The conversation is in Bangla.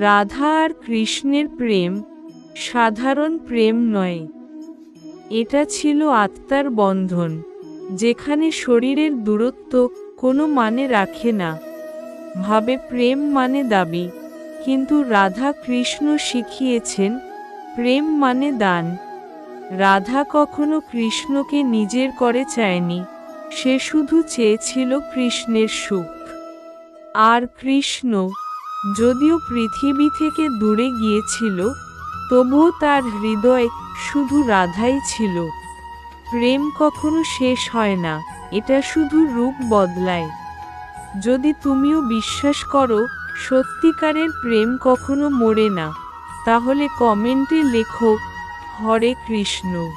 রাধা আর কৃষ্ণের প্রেম সাধারণ প্রেম নয়। এটা ছিল আত্মার বন্ধন, যেখানে শরীরের দূরত্ব কোনো মানে রাখে না। ভাবে প্রেম মানে দাবি, কিন্তু রাধা কৃষ্ণ শিখিয়েছেন, প্রেম মানে দান। রাধা কখনো কৃষ্ণকে নিজের করে চায়নি, সে শুধু চেয়েছিল কৃষ্ণের সুখ। আর কৃষ্ণ যদিও পৃথিবী থেকে দূরে গিয়েছিল, তবুও তার হৃদয় শুধু রাধাই ছিল। প্রেম কখনো শেষ হয় না, এটা শুধু রূপ বদলায়। যদি তুমিও বিশ্বাস করো, সত্যিকারের প্রেম কখনো মরে না, তাহলে কমেন্টে লেখো, হরে কৃষ্ণ।